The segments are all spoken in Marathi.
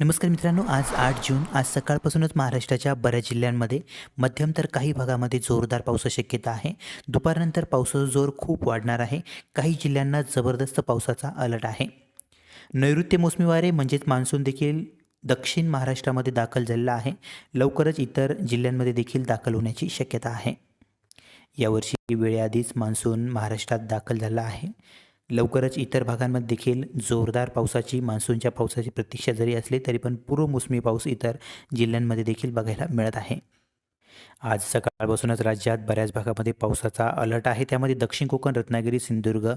नमस्कार मित्रांनो आज आठ जून आज सकाळपासूनच महाराष्ट्राच्या बऱ्याच जिल्ह्यांमध्ये मध्यम तर काही भागामध्ये जोरदार पावसाची शक्यता आहे. दुपारनंतर पावसाचा जोर खूप वाढणार आहे. काही जिल्ह्यांना जबरदस्त पावसाचा अलर्ट आहे. नैऋत्य मोसमी वारे म्हणजेच मान्सून देखील दक्षिण महाराष्ट्रामध्ये दाखल झालेला आहे. लवकरच इतर जिल्ह्यांमध्ये देखील दाखल होण्याची शक्यता आहे. यावर्षी वेळेआधीच मान्सून महाराष्ट्रात दाखल झाला आहे. लवकरच इतर भागांमध्ये देखील जोरदार पावसाची मान्सूनच्या पावसाची प्रतीक्षा जरी असली तरी पण पूर्व मोसमी पाऊस इतर जिल्ह्यांमध्ये देखील बघायला मिळत आहे. आज सकाळपासूनच राज्यात बऱ्याच भागामध्ये पावसाचा अलर्ट आहे. त्यामध्ये दक्षिण कोकण रत्नागिरी सिंधुदुर्ग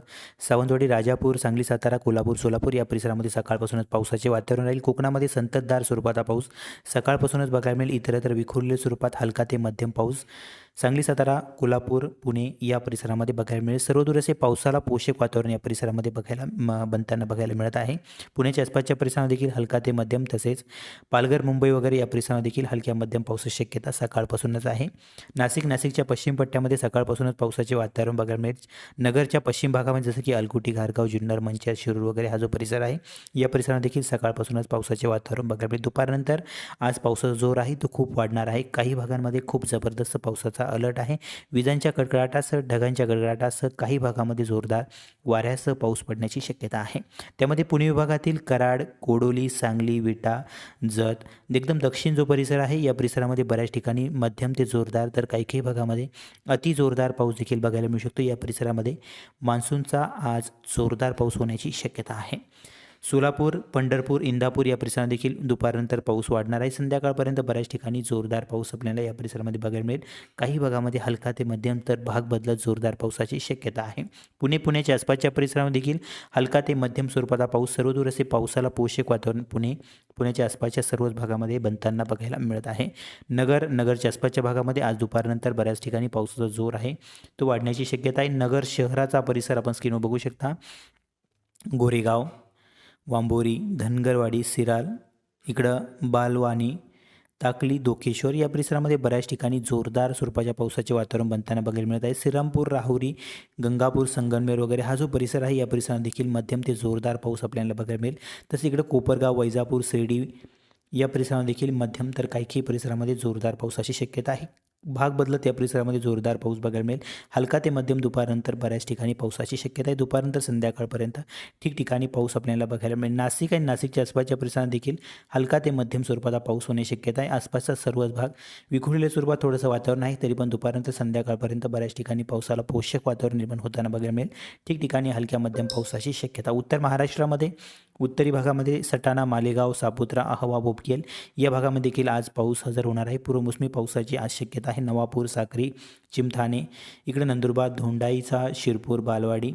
सावंतवाडी राजापूर सांगली सातारा कोल्हापूर सोलापूर या परिसरामध्ये सकाळपासूनच पावसाचे वातावरण राहील. कोकणामध्ये संततधार स्वरूपाचा पाऊस. सकाळपासूनच बघायला मिळेल इतरत्र विखुरलेल्या स्वरूपात हलका ते मध्यम पाऊस. सांगली सातारा कोल्हापूर पुणे या परिसरामध्ये बघायला मिळेल. सर्वदूर असे पावसाला पोषक वातावरण या परिसरामध्ये बघायला म बनताना बघायला मिळत आहे. पुण्याच्या आसपासच्या परिसरामध्ये देखील हलका ते मध्यम तसेच पालघर मुंबई वगैरे या परिसरामध्ये देखील हलक्या मध्यम पावसाची शक्यता सकाळपासूनच आहे. नाशिक नाशिकच्या पश्चिम पट्ट्यामध्ये सकाळपासूनच पावसाचे वातावरण बघायला मिळेल. नगरच्या पश्चिम भागामध्ये जसं की अलकुटी घारगाव जुन्नर मंचर शिरूर वगैरे हा जो परिसर आहे या परिसरात देखील सकाळपासूनच पावसाचे वातावरण बघायला मिळेल. दुपारनंतर आज पावसाचा जोर आहे तो खूप वाढणार आहे. काही भागांमध्ये खूप जबरदस्त पावसाचा अलर्ट आहे. विजांच्या कडकडाटासह ढगांच्या गडगडाटासह काही भागामध्ये जोरदार वाऱ्यासह पाऊस पडण्याची शक्यता आहे. त्यामध्ये पुणे विभागातील कराड कोडोली सांगली विटा जत एकदम दक्षिण जो परिसर आहे या परिसरामध्ये बऱ्याच ठिकाणी मध्यम ते जोरदार तर काही काही भागामध्ये अति जोरदार पाऊस देखील बघायला मिळू शकतो. या परिसरामध्ये मान्सूनचा आज जोरदार पाऊस होण्याची शक्यता आहे. सोलापूर पंढरपूर इंदापूर या परिसरात देखील दुपारनंतर पाऊस वाढणार आहे. संध्याकाळपर्यंत बऱ्याच ठिकाणी जोरदार पाऊस आपल्याला या परिसरामध्ये बघायला मिळेल. काही भागामध्ये हलका ते मध्यम तर भाग बदलत जोरदार पावसाची शक्यता आहे. पुणे पुण्याच्या आसपासच्या परिसरामध्ये देखील हलका ते मध्यम स्वरूपाचा पाऊस सर्वदूर असे पावसाला पोषक वातावरण पुणे पुण्याच्या आसपासच्या सर्वच भागामध्ये बनताना बघायला मिळत आहे. नगर नगरच्या आसपासच्या भागामध्ये आज दुपारनंतर बऱ्याच ठिकाणी पावसाचा जोर आहे. तो वाढण्याची शक्यता आहे. नगर शहराचा परिसर आपण स्क्रीनवर बघू शकता. गोरेगाव वांबोरी धनगरवाडी सिराल इकडं बालवाणी ताकली दोकेश्वर या परिसरामध्ये बऱ्याच ठिकाणी जोरदार स्वरूपाच्या पावसाचे वातावरण बनताना बघायला मिळत आहे. श्रीरामपूर राहुरी गंगापूर संगमनेर वगैरे हा जो परिसर आहे या परिसरात देखील मध्यम ते जोरदार पाऊस आपल्याला बघायला मिळेल. तसं इकडं कोपरगाव वैजापूर शिर्डी या परिसरात देखील मध्यम तर काही काही परिसरामध्ये जोरदार पावसाची शक्यता आहे. भाग बदलत या परिसरामध्ये जोरदार पाऊस बघायला मिळेल. हलका ते मध्यम दुपारनंतर बऱ्याच ठिकाणी पावसाची शक्यता आहे. दुपारनंतर संध्याकाळपर्यंत ठिकठिकाणी पाऊस आपल्याला बघायला मिळेल. नाशिक आणि नाशिकच्या आसपासच्या परिसरात देखील हलका ते मध्यम स्वरूपाचा पाऊस होण्याची शक्यता आहे. आसपासचा सर्वच भाग विखुरलेल्या स्वरूपात थोडंसं वातावरण आहे तरी पण दुपारनंतर संध्याकाळपर्यंत बऱ्याच ठिकाणी पावसाला पोषक वातावरण निर्माण होताना बघायला मिळेल. ठिकठिकाणी हलक्या मध्यम पावसाची शक्यता. उत्तर महाराष्ट्रामध्ये उत्तरी भागामध्ये सटाणा मालेगाव सापुत्रा अहवा बोपकेल या भागामध्ये देखील आज पाऊस हजर होणार आहे. पूर्वमोसमी पावसाची आज शक्यता आहे. नवापूर साक्री चिमठाणे इकडे नंदुरबार धोंडाईचा शिरपूर बालवाडी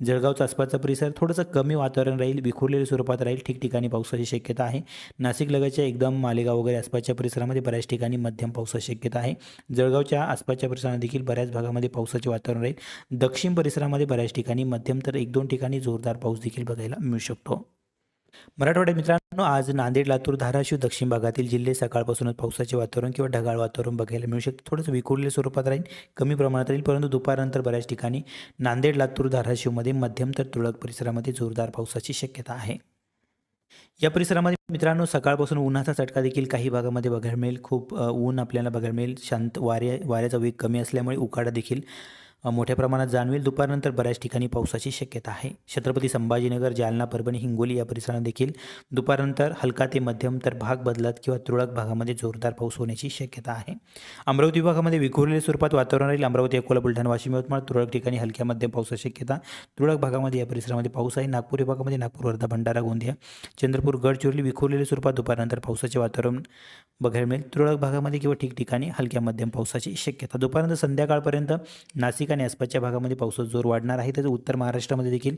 जळगावचा आसपासचा परिसर थोडंसं कमी वातावरण राहील. विखुरलेल्या स्वरूपात राहील. ठिकठिकाणी पावसाची शक्यता आहे. नाशिक लगतच्या एकदम मालेगाव वगैरे आसपासच्या परिसरामध्ये बऱ्याच ठिकाणी मध्यम पावसाची शक्यता आहे. जळगावच्या आसपासच्या परिसरात देखील बऱ्याच भागामध्ये पावसाचे वातावरण राहील. दक्षिण परिसरामध्ये बऱ्याच ठिकाणी मध्यम तर एक दोन ठिकाणी जोरदार पाऊस देखील बघायला मिळू शकतो. मराठवाड्यात मित्रांनो आज नांदेड लातूर धाराशिव दक्षिण भागातील जिल्हे सकाळपासूनच पावसाचे वातावरण किंवा ढगाळ वातावरण बघायला मिळू शकते. थोडंसं विखुरलेल्या स्वरूपात राहील कमी प्रमाणात राहील परंतु दुपारनंतर बऱ्याच ठिकाणी नांदेड लातूर धाराशिवमध्ये मध्यम तर तुळक परिसरामध्ये जोरदार पावसाची शक्यता आहे. या परिसरामध्ये मित्रांनो सकाळपासून उन्हाचा चटका देखील काही भागामध्ये बघायला मिळेल. खूप ऊन आपल्याला बघायला मिळेल. शांत वाऱ्या वाऱ्याचा वेग कमी असल्यामुळे उकाडा देखील मोठ्या प्रमाणात जाणवेल. दुपारनंतर बऱ्याच ठिकाणी पावसाची शक्यता आहे. छत्रपती संभाजीनगर जालना परभणी हिंगोली या परिसरात देखील दुपारनंतर हलका ते मध्यम तर भाग बदलत किंवा तुरळक भागामध्ये जोरदार पाऊस होण्याची शक्यता आहे. अमरावती विभागामध्ये विखुरलेल्या स्वरूपात वातावरण राहील. अमरावती अकोला बुलढाणा वाशिम यवतमाळ तुरळक ठिकाणी हलक्या मध्यम पावसाची शक्यता. तुरळक भागामध्ये या परिसरामध्ये पाऊस आहे. नागपूर विभागामध्ये नागपूर वर्धा भंडारा गोंदिया चंद्रपूर गडचिरोली विखुरलेल्या स्वरूपात दुपारनंतर पावसाचे वातावरण बघायला मिळेल. तुरळक भागामध्ये किंवा ठिकठिकाणी हलक्या मध्यम पावसाची शक्यता. दुपारनंतर संध्याकाळपर्यंत नाशिक आणि आसपासच्या भागामध्ये पावसाचा जोर वाढणार आहे. तसंच उत्तर महाराष्ट्रामध्ये देखील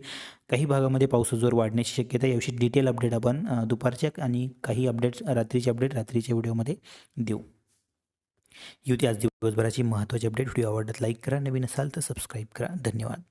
काही भागामध्ये पावसाचा जोर वाढण्याची शक्यता याविषयी डिटेल अपडेट आपण दुपारच्या आणि काही अपडेट्स रात्रीचे अपडेट रात्रीच्या व्हिडिओमध्ये देऊ. युती आज दिवसभराची महत्त्वाची अपडेट व्हिडिओ आवडत लाईक करा. नवीन असाल तर सबस्क्राईब करा. धन्यवाद.